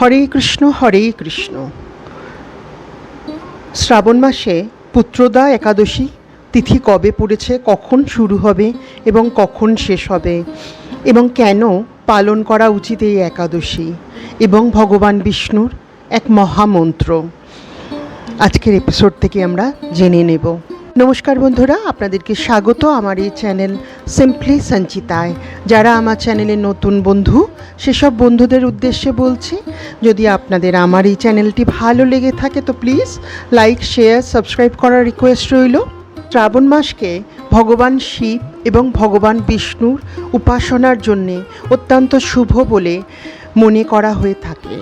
হরে কৃষ্ণ হরে কৃষ্ণ। শ্রাবণ মাসে পুত্রদা একাদশী, তিথি কবে পড়েছে, কখন শুরু হবে এবং কখন শেষ হবে এবং কেন পালন করা উচিত এই একাদশী এবং ভগবান বিষ্ণুর এক মহামন্ত্র। আজকের এপিসোড থেকে আমরা জেনে নেব। নমস্কার বন্ধুরা, আপনাদেরকে স্বাগত আমার এই চ্যানেল সিম্পলি সঞ্চিতায়। যারা আমার চ্যানেলের নতুন বন্ধু, সেসব বন্ধুদের উদ্দেশ্যে বলছি, যদি আপনাদের আমার এই চ্যানেলটি ভালো লেগে থাকে তো প্লিজ লাইক, শেয়ার, সাবস্ক্রাইব করার রিকোয়েস্ট রইল। শ্রাবণ মাসকে ভগবান শিব এবং ভগবান বিষ্ণুর উপাসনার জন্যে অত্যন্ত শুভ বলে মনে করা হয়ে থাকে।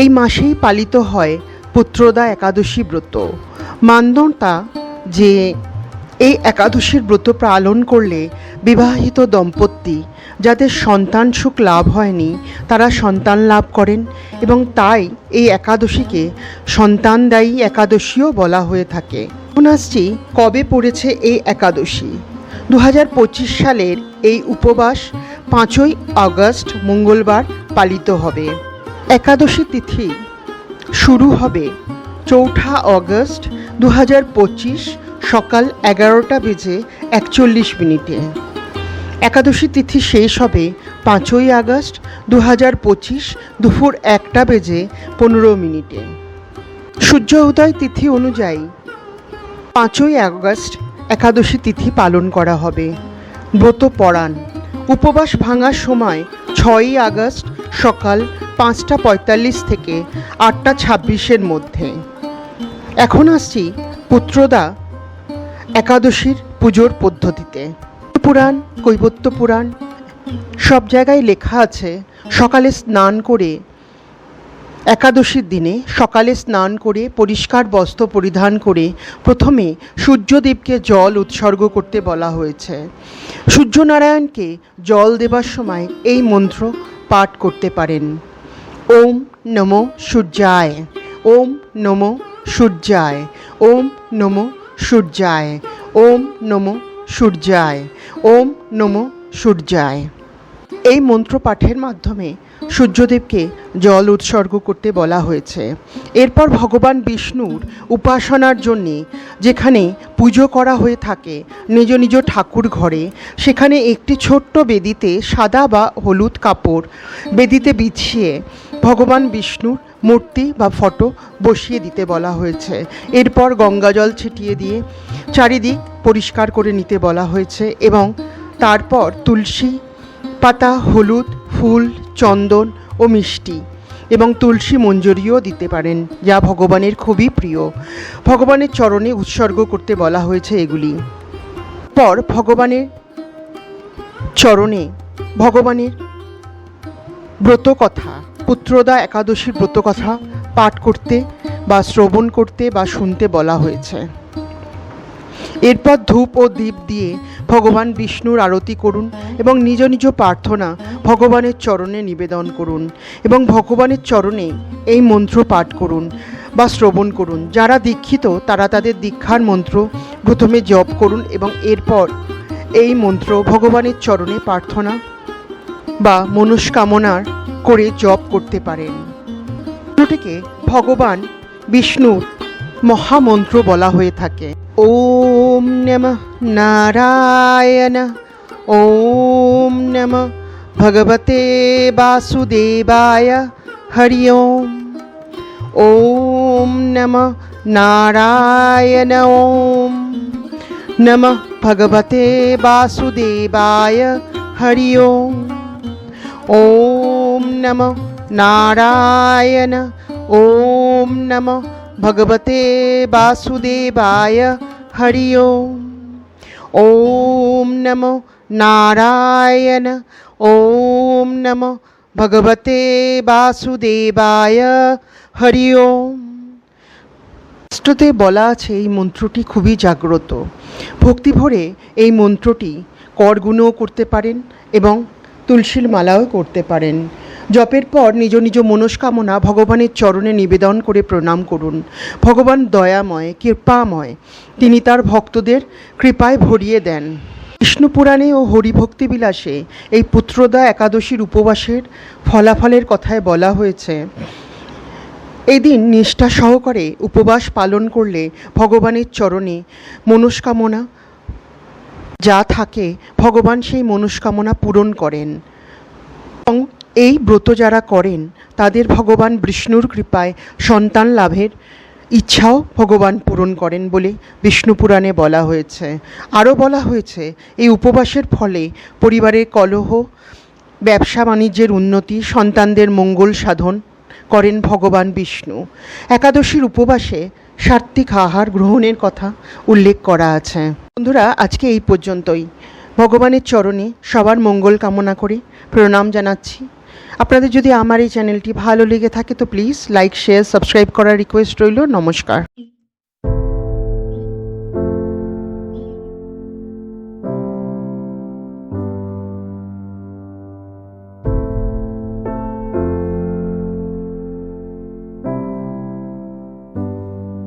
এই মাসেই পালিত হয় পুত্রদা একাদশী ব্রত। মান্যতা যে এই একাদশীর ব্রত পালন করলে বিবাহিত দম্পতি, যাদের সন্তান সুখ লাভ হয়নি, তারা সন্তান লাভ করেন এবং তাই এই একাদশীকে সন্তানদায়ী একাদশীও বলা হয়ে থাকে। এখন আসছি কবে পড়েছে এই একাদশী? দু হাজার পঁচিশ সালের এই উপবাস পাঁচই আগস্ট মঙ্গলবার পালিত হবে। একাদশী তিথি শুরু হবে চৌঠা অগস্ট দু হাজার পঁচিশ সকাল এগারোটা বেজে একচল্লিশ মিনিটে। একাদশী তিথি শেষ হবে পাঁচই আগস্ট দু হাজার পঁচিশ দুপুর একটা বেজে পনেরো মিনিটে। সূর্য উদয় তিথি অনুযায়ী পাঁচই আগস্ট একাদশী তিথি পালন করা হবে। ব্রত পড়ান। উপবাস ভাঙার সময় ছয়ই আগস্ট সকাল পাঁচটা পঁয়তাল্লিশ থেকে আটটা ছাব্বিশের মধ্যে। এখন আসছি পুত্রদা একাদশীর পুজোর পদ্ধতিতে। পুরাণ, কৈবত্য পুরাণ, সব জায়গায় লেখা আছে, সকালে স্নান করে, একাদশীর দিনে সকালে স্নান করে, পরিষ্কার বস্ত্র পরিধান করে, প্রথমে সূর্যদেবকে জল উৎসর্গ করতে বলা হয়েছে। সূর্যনারায়ণকে জল দেবার সময় এই মন্ত্র পাঠ করতে পারেন। ওম নমো সূর্যায়। ওম নমো সূর্যায়। ওম নমো সূর্যায়। ওম নমো সূর্যায়। ওম নমো সূর্যায়। এই মন্ত্র পাঠের মাধ্যমে সূর্যদেবকে জল উৎসর্গ করতে বলা হয়েছে। এরপর ভগবান বিষ্ণুর উপাসনার জন্যে যেখানে পুজো করা হয়ে থাকে নিজ নিজ ঠাকুর ঘরে, সেখানে একটি ছোট্ট বেদিতে সাদা বা হলুদ কাপড় বেদিতে বিছিয়ে ভগবান বিষ্ণুর মূর্তি বা ফটো বসিয়ে দিতে বলা হয়েছে। এরপর গঙ্গাজল ছিটিয়ে দিয়ে চারিদিক পরিষ্কার করে নিতে বলা হয়েছে এবং তারপর তুলসী পাতা, হলুদ, ফুল, চন্দন ও মিষ্টি এবং তুলসী মঞ্জুরিও দিতে পারেন, যা ভগবানের খুবই প্রিয়। ভগবানের চরণে উৎসর্গ করতে বলা হয়েছে এগুলি। পর ভগবানের চরণে ভগবানের ব্রতকথা। পুত্রদা একাদশীর ব্রতকথা পাঠ করতে বা শ্রবণ করতে বা শুনতে বলা হয়েছে। এরপর ধূপ ও দীপ দিয়ে ভগবান বিষ্ণুর আরতি করুন এবং নিজ নিজ প্রার্থনা ভগবানের চরণে নিবেদন করুন এবং ভগবানের চরণে এই মন্ত্র পাঠ করুন বা শ্রবণ করুন। যারা দীক্ষিত, তারা তাদের দীক্ষার মন্ত্র প্রথমে জপ করুন এবং এরপর এই মন্ত্র ভগবানের চরণে প্রার্থনা বা মনস্কামনার করে জপ করতে পারেন। মন্ত্রটিকে ভগবান বিষ্ণুর মহামন্ত্র বলা হয়ে থাকে। ওম নম নারায়ণ, ওম নম ভগবতে বাসুদেবায় হরি ওম। ওম নম নারায়ণ, ওম নম ভগবতে বাসুদেবায় হরি ওম। ওম নম নারায়ণ ওম নম ভগবতে বাসুদেবায় হরি ওম ওম নম নারায়ণ ওম নম ভগবতে বাসুদেবায় হরি ওম বলা আছে এই মন্ত্রটি খুবই জাগ্রত। ভক্তি ভরে এই মন্ত্রটি করগুণও করতে পারেন এবং তুলসীর মালাও করতে পারেন। জপের পর নিজ নিজ মনস্কামনা ভগবানের চরণে নিবেদন করে প্রণাম করুন। ভগবান দয়াময়, কৃপাময়, তিনি তার ভক্তদের কৃপায় ভরিয়ে দেন। বিষ্ণু পুরাণে ও হরিভক্তি বিলাসে এই পুত্রদা একাদশীর উপবাসের ফলাফলের কথায় বলা হয়েছে এই দিন নিষ্ঠা সহকারে উপবাস পালন করলে ভগবানের চরণে মনস্কামনা যা থাকে, ভগবান সেই মনস্কামনা পূরণ করেন। এবং এই ব্রত যারা করেন, তাদের ভগবান বিষ্ণুর কৃপায় সন্তান লাভের ইচ্ছাও ভগবান পূরণ করেন বলে বিষ্ণু পুরাণে বলা হয়েছে। আরও বলা হয়েছে, এই উপবাসের ফলে পরিবারের কলহ, ব্যবসা বাণিজ্যের উন্নতি, সন্তানদের মঙ্গল সাধন করেন ভগবান বিষ্ণু। একাদশীর উপবাসে সাত্ত্বিক আহার গ্রহণের কথা উল্লেখ করা আছে। বন্ধুরা, আজকে এই পর্যন্তই। ভগবানের চরণে সবার মঙ্গল কামনা করে, প্রণাম জানাচ্ছি। আপনাদের যদি আমার এই চ্যানেলটি ভালো লেগে থাকে তো প্লিজ লাইক শেয়ার সাবস্ক্রাইব করার রিকোয়েস্ট রইল। নমস্কার।